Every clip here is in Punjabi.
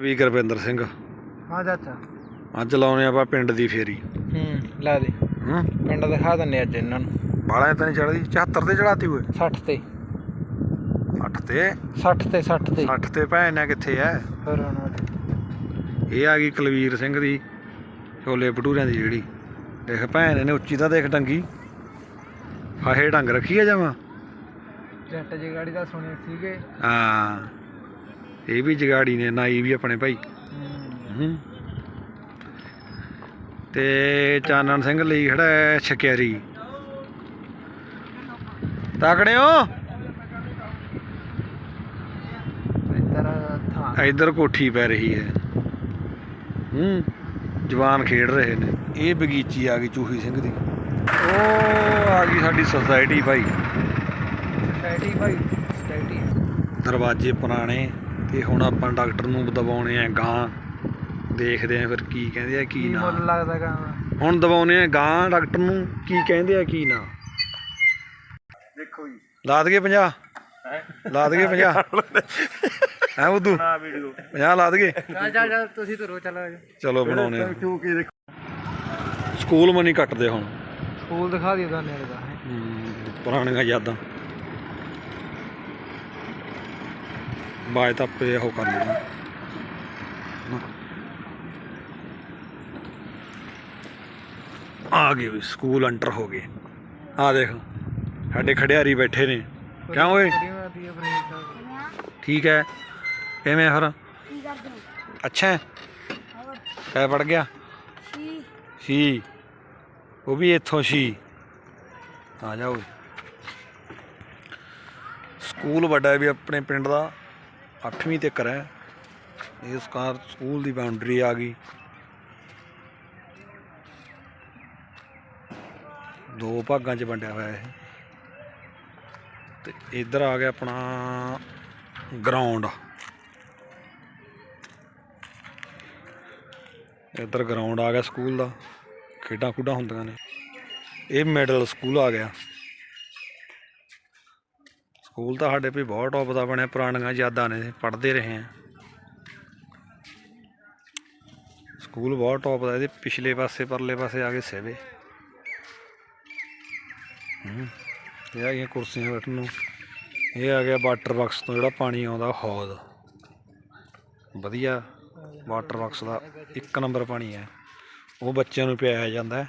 ਵੀ ਗੁਰਵਿੰਦਰ ਸਿੰਘ। ਹਾਂ ਚਾਚਾ। ਅੱਜ ਲਾਉਨੇ ਆਪਾਂ ਪਿੰਡ ਦੀ ਫੇਰੀ। ਹੂੰ ਲਾ ਦੇ। ਹੂੰ? ਪਿੰਡ ਦਿਖਾ ਦਿੰਨੇ ਅੱਜ ਇਹਨਾਂ ਨੂੰ। ਬਾਲਾ ਤਾਂ ਨਹੀਂ ਚੜਦੀ 74 ਤੇ ਚੜਾਤੀ ਓਏ। 60 ਤੇ। 8 ਤੇ? 60 ਤੇ 60 ਤੇ। 60 ਤੇ ਭੈਣ ਆ ਕਿੱਥੇ ਐ? ਫਿਰ ਹੁਣ ਇਹ ਆ ਗਈ ਕੁਲਵੀਰ ਸਿੰਘ ਦੀ ਛੋਲੇ ਭਟੂਰਿਆਂ ਦੀ ਜਿਹੜੀ ਦੇਖ ਭੈਣ ਇਹਨੇ ਉੱਚੀ ਤਾਂ ਦੇਖ ਟੰਗੀ ਫਾਹੇ ਢੰਗ ਰੱਖੀ ਆ ਜਾਵਾਂ ਜੱਟ ਜੀ ਗਾੜੀ ਦਾ ਸੁਣੇ ਸੀਗੇ। ਹਾਂ। ਇਹ ਵੀ ਜਗਾੜੀ ਨੇ ਨਾਈ ਵੀ ਆਪਣੇ ਭਾਈ। ਤੇ ਚਾਨਣ ਸਿੰਘ ਲਈ ਖੜਾ ਹੈ ਛਕਿਆਰੀ। ਤਾਕੜਿਓ। ਇੱਧਰ ਕੋਠੀ ਪੈ ਰਹੀ ਹੈ। ਹੂੰ। ਜਵਾਨ ਖੇਡ ਰਹੇ ਨੇ। ਇਹ ਬਗੀਚੀ ਆ ਗਈ ਚੂਹੀ ਸਿੰਘ ਦੀ। ਉਹ ਆ ਗਈ ਸਾਡੀ ਸੁਸਾਇਟੀ ਭਾਈ। ਸਟੈਟੀ ਭਾਈ ਸਟੈਟੀ ਦਰਵਾਜ਼ੇ ਪੁਰਾਣੇ। ਤੇ ਹੁਣ ਆਪਾਂ ਡਾਕਟਰ ਨੂੰ ਦਬਾਉਣੇ ਆ ਗਾਂ। ਦੇਖਦੇ ਆ ਫਿਰ ਕੀ ਕਹਿੰਦੇ ਆ ਕੀ ਨਾ। ਮੁੱਲ ਲੱਗਦਾ ਕੰਮ ਹੁਣ ਦਬਾਉਣੇ ਆ ਗਾਂ ਡਾਕਟਰ ਨੂੰ ਕੀ ਕਹਿੰਦੇ ਆ ਕੀ ਨਾ। ਦੇਖੋ ਜੀ। ਲਾ ਦਈਏ 50 ਲਾ ਦਈਏ 50 ਹੈ ਉਦੋਂ? ਆ ਵੀਡੀਓ। 50 ਲਾ ਦਈਏ ਚੱਲ ਚੱਲ ਚੱਲ ਤੁਸੀਂ ਤੁਰੋ ਚਲੋ ਚਲੋ ਬਣਾਉਣੇ ਆ। ਸਕੂਲ ਮਨੀ ਕੱਟਦੇ ਹੁਣ। ਸਕੂਲ ਦਿਖਾ ਦਿਓ ਤੁਹਾਨੂੰ ਇਹਦਾ ਹਮ, ਪੁਰਾਣੀਆਂ ਯਾਦਾਂ। ਬਾਜ ਤਾਂ ਪੇ ਉਹ ਕਰ ਲੈਣਾ। ਆ ਗਏ ਵੀ ਸਕੂਲ ਅੰਟਰ ਹੋ ਗਏ। ਆ ਦੇਖ, ਸਾਡੇ ਖੜਿਆਰੀ ਬੈਠੇ ਨੇ। ਕਿਉਂ ਓਏ? ਠੀਕ ਹੈ। ਕਿਵੇਂ ਹਰ ਅੱਛਾ। ਹੈ ਕੈ ਪੜ ਗਿਆ। ਸੀ। ਉਹ ਵੀ ਇੱਥੋਂ ਸੀ। ਆ ਜਾਓ ਸਕੂਲ ਵੱਡਾ ਵੀ ਆਪਣੇ ਪਿੰਡ ਦਾ। 8ਵੀਂ ਤੱਕ ਹੈ ਇਸ ਕਾਰ ਸਕੂਲ ਦੀ ਬਾਉਂਡਰੀ ਆ ਗਈ। ਦੋ ਭਾਗਾਂ 'ਚ ਵੰਡਿਆ ਹੋਇਆ ਇਹ। ਤੇ ਇੱਧਰ ਆ ਗਿਆ ਆਪਣਾ ਗਰਾਊਂਡ ਇੱਧਰ ਗਰਾਊਂਡ ਆ ਗਿਆ ਸਕੂਲ ਦਾ। ਖੇਡਾਂ ਖੁੱਡਾਂ ਹੁੰਦੀਆਂ ਨੇ। ਇਹ ਮਿਡਲ ਸਕੂਲ ਆ ਗਿਆ। ਸਕੂਲ ਤਾਂ ਸਾਡੇ ਵੀ ਬਹੁਤ ਟੌਪ ਦਾ ਬਣਿਆ, ਪੁਰਾਣੀਆਂ ਯਾਦਾਂ ਨੇ, ਪੜ੍ਹਦੇ ਰਹੇ ਆ ਸਕੂਲ ਬਹੁਤ ਟੌਪ ਦਾ, ਇਹਦੇ ਪਿਛਲੇ ਪਾਸੇ, ਪਰਲੇ ਪਾਸੇ ਆ ਗਏ ਸੇਵੇ ਹੂੰ, ਇਹ ਆ ਗਈਆਂ ਕੁਰਸੀਆਂ ਬੈਠਣ ਨੂੰ। ਇਹ ਆ ਗਿਆ ਵਾਟਰ ਬਾਕਸ ਤੋਂ ਜਿਹੜਾ ਪਾਣੀ ਆਉਂਦਾ, ਹੌਦ। ਵਧੀਆ ਵਾਟਰ ਬਾਕਸ ਦਾ ਇੱਕ ਨੰਬਰ ਪਾਣੀ ਹੈ। ਉਹ ਬੱਚਿਆਂ ਨੂੰ ਪਿਆਇਆ ਜਾਂਦਾ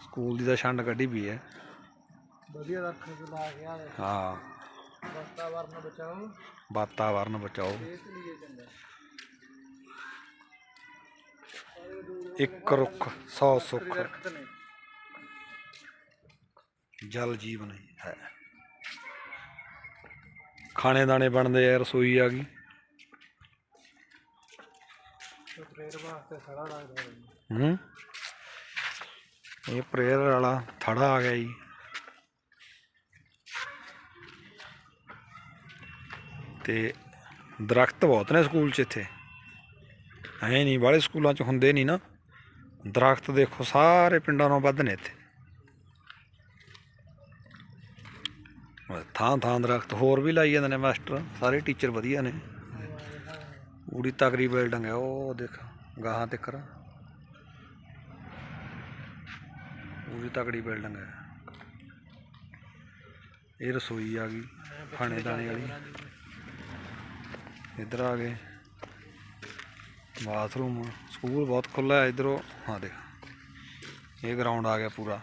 ਸਕੂਲ ਦੀ ਤਾਂ ਛੰਡ ਕੱਢੀ ਵੀ ਹੈ। ਵਧੀਆ ਰੱਖ ਕੇ ਲਾ ਕੇ ਆ ਹਾਂ। ਵਾਤਾਵਰਨ ਬਚਾਓ। ਵਾਤਾਵਰਨ ਬਚਾਓ। ਇਸ ਲਈ ਚੰਗਾ। ਇੱਕ ਰੁੱਖ ਸੌ ਸੁੱਖ। ਦਰਖਤ ਨੇ। ਜਲ ਜੀਵਨ ਹੈ ਖਾਣੇ ਦਾਣੇ ਬਣਦੇ ਆ ਰਸੋਈ ਆ ਗਈ। ਪ੍ਰੇਰ ਵਾਸਤੇ ਖੜਾ ਲੱਗਦਾ। ਹੈ ਹੂੰ। ਇਹ ਪ੍ਰੇਅਰ ਵਾਲਾ ਥੜਾ ਆ ਗਿਆ ਜੀ। ਤੇ ਦਰਖਤ ਬਹੁਤ ਨੇ ਸਕੂਲ 'ਚ ਇੱਥੇ। ਐ ਨਹੀਂ ਬਾਹਲੇ ਸਕੂਲਾਂ 'ਚ ਹੁੰਦੇ ਨਹੀਂ ਨਾ। ਦਰਖਤ ਦੇਖੋ, ਸਾਰੇ ਪਿੰਡਾਂ ਨਾਲੋਂ ਵੱਧ ਨੇ ਇੱਥੇ। ਥਾਂ ਥਾਂ ਦਰਖਤ, ਹੋਰ ਵੀ ਲਾਈ ਜਾਂਦੇ ਨੇ ਮਾਸਟਰ। ਸਾਰੇ ਟੀਚਰ ਵਧੀਆ ਨੇ। ਪੂਰੀ ਤਕਰੀ ਬਿਲਡਿੰਗ ਹੈ ਉਹ, ਦੇਖ, ਗਾਹਾਂ ਤੇ ਕਰ ਪੂਰੀ ਤਕੜੀ ਬਿਲਡਿੰਗ ਹੈ ਇਹ ਰਸੋਈ ਆ ਗਈ, ਖਾਣੇ ਦਾਣੇ ਵਾਲੀ। ਇੱਧਰ ਆ ਗਏ। ਬਾਥਰੂਮ, ਸਕੂਲ ਬਹੁਤ ਖੁੱਲਾ ਹੈ ਇਧਰੋਂ। ਹਾਂ ਦੇਖ। ਇਹ ਗਰਾਊਂਡ ਆ ਗਿਆ ਪੂਰਾ।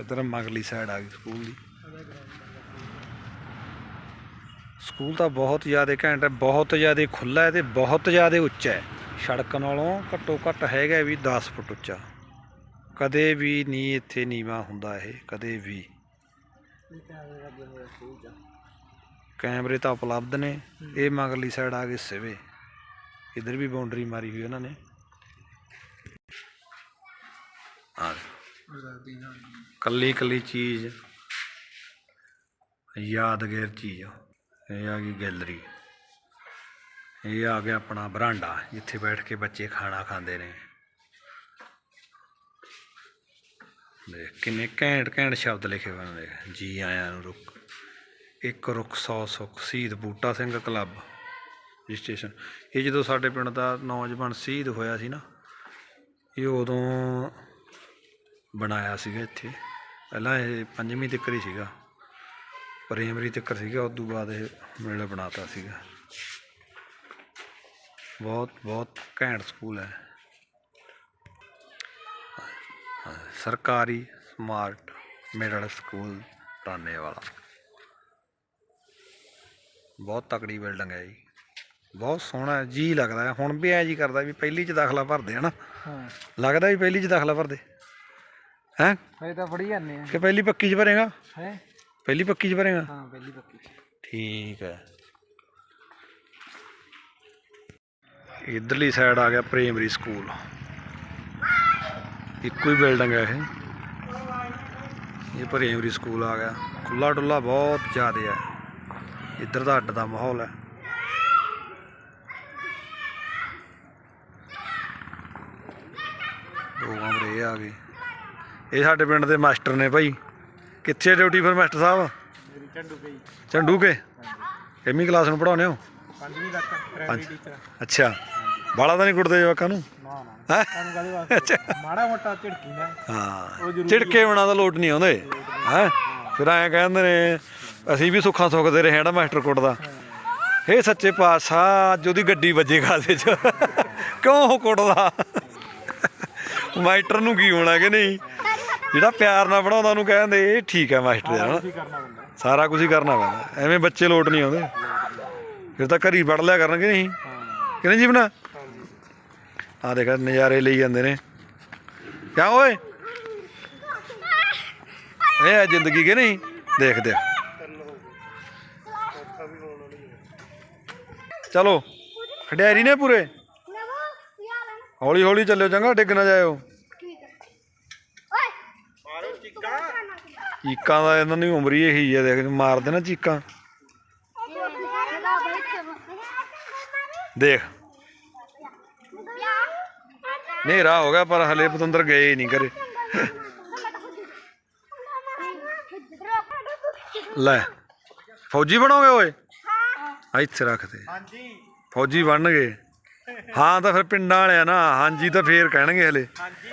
ਇੱਧਰ ਮਗਲੀ ਸਾਈਡ ਆ ਗਈ ਸਕੂਲ ਦੀ। ਸਕੂਲ ਤਾਂ ਬਹੁਤ ਜ਼ਿਆਦਾ ਘੈਂਟ ਹੈ, ਬਹੁਤ ਜ਼ਿਆਦਾ ਖੁੱਲਾ ਹੈ ਤੇ ਬਹੁਤ ਜ਼ਿਆਦਾ ਉੱਚਾ ਹੈ। ਸੜਕ ਨਾਲੋਂ ਘੱਟੋ ਘੱਟ ਹੈਗਾ ਵੀ 10 ਫੁੱਟ ਉੱਚਾ। ਕਦੇ ਵੀ ਨਹੀਂ ਇੱਥੇ ਨੀਵਾ ਹੁੰਦਾ ਇਹ, ਕਦੇ ਵੀ। ਇਹ ਕੈਮਰੇ ਲੱਗੇ ਹੋਏ ਸਕੂਲ ਚ ਕੈਮਰੇ ਤਾਂ ਉਪਲਬਧ ਨੇ ਇਹ ਮਗਰਲੀ ਸਾਈਡ ਆ ਗਏ ਸਿਵੇ। ਇਧਰ ਵੀ ਬਾਉਂਡਰੀ ਮਾਰੀ ਹੋਈ ਉਹਨਾਂ ਨੇ। ਆ ਕੱਲੀ ਕੱਲੀ ਚੀਜ਼ ਯਾਦਗਾਰ ਚੀਜ਼। ਇਹ ਆ ਗਈ ਗੈਲਰੀ ਇਹ ਆ ਗਿਆ ਆਪਣਾ ਬਰਾਂਡਾ ਜਿੱਥੇ ਬੈਠ ਕੇ ਬੱਚੇ ਖਾਣਾ ਖਾਂਦੇ ਨੇ। ਦੇਖ ਕਿੰਨੇ ਘੈਂਟ ਘੈਂਟ ਸ਼ਬਦ ਲਿਖੇ ਹੋਏ ਨੇ। ਜੀ ਆਇਆਂ ਨੂੰ ਰੁੱਖ ਇੱਕ ਰੁੱਖ ਸੌ ਸੁੱਖ, ਸ਼ਹੀਦ ਬੂਟਾ ਸਿੰਘ ਕਲੱਬ ਰਜਿਸਟ੍ਰੇਸ਼ਨ। ਇਹ ਜਦੋਂ ਸਾਡੇ ਪਿੰਡ ਦਾ ਨੌਜਵਾਨ ਸ਼ਹੀਦ ਹੋਇਆ ਸੀ ਨਾ, ਇਹ ਉਦੋਂ ਬਣਾਇਆ ਸੀਗਾ ਇੱਥੇ। ਪਹਿਲਾਂ ਇਹ ਪੰਜਵੀਂ ਤੱਕ ਹੀ ਸੀਗਾ। ਪ੍ਰਾਇਮਰੀ ਤੱਕ ਸੀਗਾ, ਉਸ ਤੋਂ ਬਾਅਦ ਇਹ ਮੇਲਾ ਬਣਾਤਾ ਸੀਗਾ। ਬਹੁਤ ਬਹੁਤ ਘੈਂਟ ਸਕੂਲ ਹੈ। ਸਰਕਾਰੀ ਸਮਾਰਟ ਮਿਡਲ ਸਕੂਲ ਤਾਨੇ ਵਾਲਾ ਬਹੁਤ ਤਕੜੀ ਬਿਲਡਿੰਗ ਹੈ ਜੀ। ਬਹੁਤ ਸੋਹਣਾ ਜੀ ਲੱਗਦਾ ਹੈ। ਹੁਣ ਵੀ ਐ ਜੀ ਕਰਦਾ ਵੀ ਪਹਿਲੀ ਚ ਦਾਖਲਾ ਭਰਦੇ ਹਨਾ। ਹਾਂ। ਲੱਗਦਾ ਵੀ ਪਹਿਲੀ ਚ ਦਾਖਲਾ ਭਰਦੇ। ਹੈ? ਇਹ ਤਾਂ ਬੜੀ ਜਾਂਦੇ ਆ। ਕਿ ਪਹਿਲੀ ਪੱਕੀ ਚ ਭਰੇਗਾ? ਹੈ? ਪਹਿਲੀ ਪੱਕੀ ਚ ਭਰੇਗਾ? ਹਾਂ ਪਹਿਲੀ ਪੱਕੀ ਠੀਕ ਹੈ। ਇਧਰਲੀ ਸਾਈਡ ਆ ਗਿਆ ਪ੍ਰਾਇਮਰੀ ਸਕੂਲ ਇੱਕੋ ਹੀ ਬਿਲਡਿੰਗ ਹੈ ਇਹ। ਇਹ ਪ੍ਰਾਇਮਰੀ ਸਕੂਲ ਆ ਗਿਆ। ਖੁੱਲਾ ਡੁੱਲਾ ਬਹੁਤ ਜ਼ਿਆਦਾ ਹੈ ਇੱਧਰ ਦਾ ਅੱਡ ਦਾ ਮਾਹੌਲ ਹੈ। ਦੋ ਕਮਰੇ ਆ ਗਏ। ਇਹ ਸਾਡੇ ਪਿੰਡ ਦੇ ਮਾਸਟਰ ਨੇ ਭਾਈ। ਕਿੱਥੇ ਡਿਊਟੀ ਫਿਰ ਮਾਸਟਰ ਸਾਹਿਬ? ਮੇਰੀ ਝੰਡੂ ਗਈ ਝੰਡੂ ਕੇ? ਕਿੰਨੀ ਕਲਾਸ ਨੂੰ ਪੜਾਉਂਦੇ ਹੋ? ਪੰਜਵੀਂ ਤੱਕ ਪ੍ਰਾਇਮਰੀ ਟੀਚਰ ਅੱਛਾ। ਬਾਲਾ ਤਾਂ ਨਹੀਂ ਕੁੱਟਦੇ ਜਵਾਕਾਂ ਨੂੰ? ਨਾ ਨਾ। ਹੈਂ? ਤੁਹਾਨੂੰ ਕਦੇ ਵਾਸਤੇ ਮਾੜਾ ਮੋਟਾ ਝਿੜਕੀ ਨਾ। ਹਾਂ। ਝਿੜਕੇ ਬਣਾ ਦਾ ਲੋਟ ਨਹੀਂ ਆਉਂਦੇ। ਹੈ? ਫਿਰ ਐਂ ਕਹਿੰਦੇ ਨੇ ਅਸੀਂ ਵੀ ਸੁੱਖਾਂ ਸੁੱਖਦੇ ਰਹੇ ਹਾਂ ਮਾਸਟਰ ਕੁੱਟਦਾ ਹੇ ਸੱਚੇ ਪਾਤਸ਼ਾਹ, ਅੱਜ ਉਹਦੀ ਗੱਡੀ ਵੱਜੇ ਖਾਸੇ ਚ ਕਿਉਂ ਉਹ ਕੁੱਟਦਾ ਮਾਸਟਰ ਨੂੰ ਕੀ ਹੋਣਾ ਕਿ ਨਹੀਂ? ਜਿਹੜਾ ਪਿਆਰ ਨਾਲ ਪੜਾਉਂਦਾ ਉਹਨੂੰ ਕਹਿੰਦੇ, ਇਹ ਠੀਕ ਹੈ ਮਾਸਟਰ ਯਾਰ। ਕੀ ਸਾਰਾ ਕੁਝ ਹੀ ਕਰਨਾ ਪੈਂਦਾ। ਐਵੇਂ ਬੱਚੇ ਲੋਟ ਨਹੀਂ ਆਉਂਦੇ। ਫਿਰ ਤਾਂ ਘਰੀ ਪੜ ਲਿਆ ਕਰਨਗੇ ਨਹੀਂ? ਹਾਂ ਕਿ ਨਹੀਂ ਜੀਵਨਾ? ਹਾਂਜੀ ਆ ਦੇਖ, ਨਜ਼ਾਰੇ ਲਈ ਜਾਂਦੇ ਨੇ। ਕਿਆ ਓਏ? ਇਹ ਆ ਜ਼ਿੰਦਗੀ ਕਿ ਨਹੀਂ? ਦੇਖਦੇ ਆ ਚਲੋ ਖਡਿਆਰੀ ਨੇ ਪੂਰੇ? ਹੌਲੀ ਹੌਲੀ ਚੱਲਿਓ ਚੰਗਾ, ਡਿੱਗ ਨਾ ਜਾਇਓ। ਚੀਕਾਂ ਦਾ ਇਹਨਾਂ ਦੀ ਉਮਰ ਹੀ ਇਹੀ ਹੈ ਦੇਖ, ਮਾਰਦੇ ਨਾ ਚੀਕਾਂ। ਦੇਖ। ਹਨੇਰਾ ਹੋ ਗਿਆ, ਪਰ ਹਲੇ ਪਤੰਦਰ ਗਏ ਹੀ ਨਹੀਂ ਘਰੇ। ਲੈ, ਫੌਜੀ ਬਣੋਗੇ ਓਏ? ਆ ਇੱਥੇ ਰੱਖ ਦੇ। ਹਾਂਜੀ। ਫੌਜੀ ਬਣਨਗੇ। ਹਾਂ ਤਾਂ ਫਿਰ ਪਿੰਡਾਂ ਵਾਲਿਆ ਨਾ ਹਾਂਜੀ ਤਾਂ ਫੇਰ ਕਹਿਣਗੇ ਹਲੇ। ਹਾਂਜੀ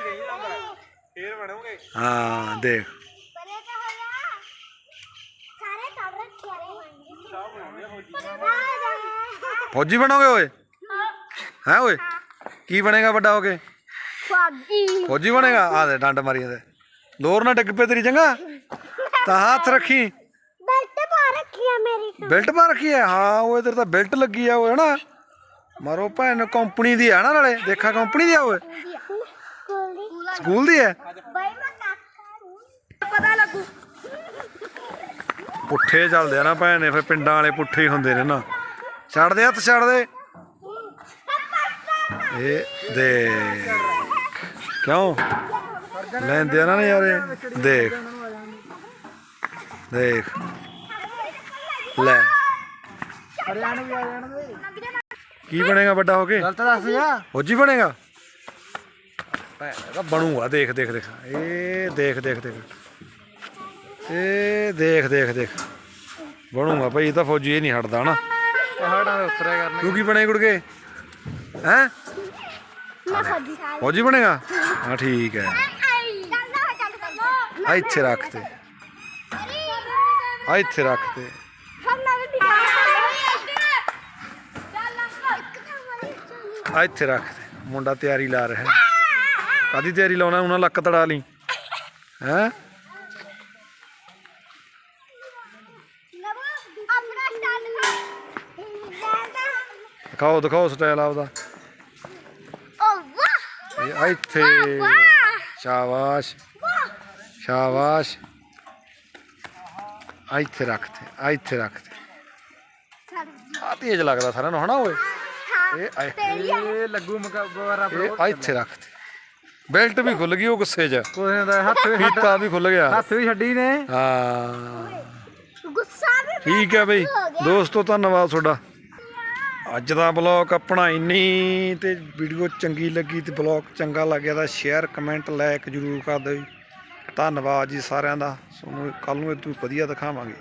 ਫੇਰ ਬਣੋਗੇ। ਹਾਂ ਦੇਖ। ਫੌਜੀ। ਬਣੋਗੇ ਓਏ? ਹੈ। ਓਏ? ਕੀ ਬਣੇਗਾ ਵੱਡਾ ਹੋ ਕੇ? ਫੌਜੀ। ਬਣੇਗਾ? ਆ ਦੇ ਡੰਡ ਮਾਰੀ ਦੇ। ਲੋਰ ਨਾ ਡਿੱਗ ਪਏ ਤੇਰੀ ਚੰਗਾ ਤਾਂ ਹੱਥ ਰੱਖੀ। ਪਾ ਰੱਖੀ ਆ ਮੇਰੀ ਬੈਲਟ ਪਾ ਰੱਖੀ ਹੈ ਹਾਂ ਉਹ ਇਧਰ ਤਾਂ ਬੈਲਟ ਲੱਗੀ ਆ ਉਹ ਹਨਾ? ਮਾਰੋ ਭੈਣ ਕੰਪਨੀ ਦੀ ਆ ਨਾ ਨਾਲੇ? ਦੇਖਾ ਕੰਪਨੀ ਦੀ ਆ ਓਏ? ਸਕੂਲ ਦੀ। ਸਕੂਲ ਦੀ ਹੈ ਬਾਈ ਮੈਂ ਕਾਕਾ ਨੂੰ ਪਤਾ ਲੱਗੂ। ਪੁੱਠੇ ਚੱਲਦੇ ਆ ਨਾ ਭੈਣ ਨੇ ਫਿਰ ਪਿੰਡਾਂ ਵਾਲੇ ਪੁੱਠੇ ਹੀ ਹੁੰਦੇ ਨੇ ਨਾ। ਛੱਡ ਦੇ ਹੱਥ ਛੱਡ ਦੇ ਇਹ ਦੇ ਕਿਉਂ? ਲੈਂਦੇ ਆ ਨਾ ਯਾਰੇ ਦੇਖ। ਦੇਖ। ਲੈ। ਹਰਿਆਣਾ ਵੀ ਆ ਜਾਣ ਦੇ ਕੀ ਬਣੇਗਾ ਵੱਡਾ ਹੋ ਕੇ? ਗਲਤ ਦੱਸ ਜਾ। ਫੌਜੀ ਬਣੇਗਾ? ਭੈਣ ਬਣੂਗਾ ਦੇਖ ਦੇਖ ਦੇਖ। ਇਹ ਦੇਖ ਦੇਖ ਦੇਖ। ਇਹ ਦੇਖ ਦੇਖ ਦੇਖ। ਬਣੂਗਾ ਭਾਈ ਇਹ ਤਾਂ ਫੌਜੀ ਇਹ ਨਹੀਂ ਹਟਦਾ ਹਨਾ? ਪਹਾੜਾਂ ਦੇ ਉਤਰਿਆ ਕਰਨੇ ਤੂੰ ਕੀ ਬਣੇ ਗੁੜਕੇ ਹੈ? ਫੌਜੀ ਬਣੇਗਾ? ਹਾਂ ਠੀਕ ਹੈ। ਨਾ ਆ ਇੱਥੇ ਰੱਖ ਤੇ। ਆ ਇੱਥੇ ਰੱਖ ਤੇ ਹਮ ਨਾ ਵੀ ਚੱਲ ਅੰਕਲ ਆ ਇੱਥੇ ਰੱਖ ਤੇ ਮੁੰਡਾ ਤਿਆਰੀ ਲਾ ਰਿਹਾ ਕਾਦੀ ਤਿਆਰੀ ਲਾਉਣਾ? ਉਹਨਾਂ ਲੱਕ ਤੜਾ ਲਈ। ਹੈ? ਦਿਖਾਓ ਦਿਖਾਓ ਸਟਾਈਲ ਆਪਦਾ। ਓ ਇਹ ਆ ਇੱਥੇ। ਸ਼ਾਬਾਸ਼। ਸ਼ਾਬਾਸ਼। ਆ ਇੱਥੇ ਰੱਖ ਤੇ ਆ ਇੱਥੇ ਰੱਖ ਤੇ ਆ ਤੇਜ ਲੱਗਦਾ ਸਾਰਿਆਂ ਨੂੰ, ਹਨਾ ਓਏ? ਇਹ ਆਏ ਇਹ ਲੱਗੂ ਮੁਕਬਰਾ ਇਹ ਆ ਇੱਥੇ ਰੱਖ ਤੇ ਬੈਲਟ ਵੀ ਖੁੱਲ ਗਈ ਉਹ ਗੁੱਸੇ 'ਚ ਕੋਈ ਦਾ ਹੱਥ ਵੀ ਫੀਤਾ ਵੀ ਖੁੱਲ ਗਿਆ। ਹੱਥ ਵੀ ਛੱਡੀ ਨੇ। ਹਾਂ। ਗੁੱਸਾ ਵੀ ਠੀਕ ਹੈ ਬਈ। ਦੋਸਤੋ ਧੰਨਵਾਦ ਤੁਹਾਡਾ। ਅੱਜ ਦਾ ਬਲੌਗ ਆਪਣਾ ਇੰਨੀ ਤੇ ਵੀਡੀਓ ਚੰਗੀ ਲੱਗੀ ਤੇ ਬਲੌਗ ਚੰਗਾ ਲੱਗਿਆ ਤਾਂ ਸ਼ੇਅਰ ਕਮੈਂਟ ਲਾਇਕ ਜਰੂਰ ਕਰ ਦਿਓ ਜੀ। ਧੰਨਵਾਦ ਜੀ ਸਾਰਿਆਂ ਦਾ। ਤੁਹਾਨੂੰ ਕੱਲ ਨੂੰ ਇਹ ਤੋਂ ਵਧੀਆ ਦਿਖਾਵਾਂਗੇ।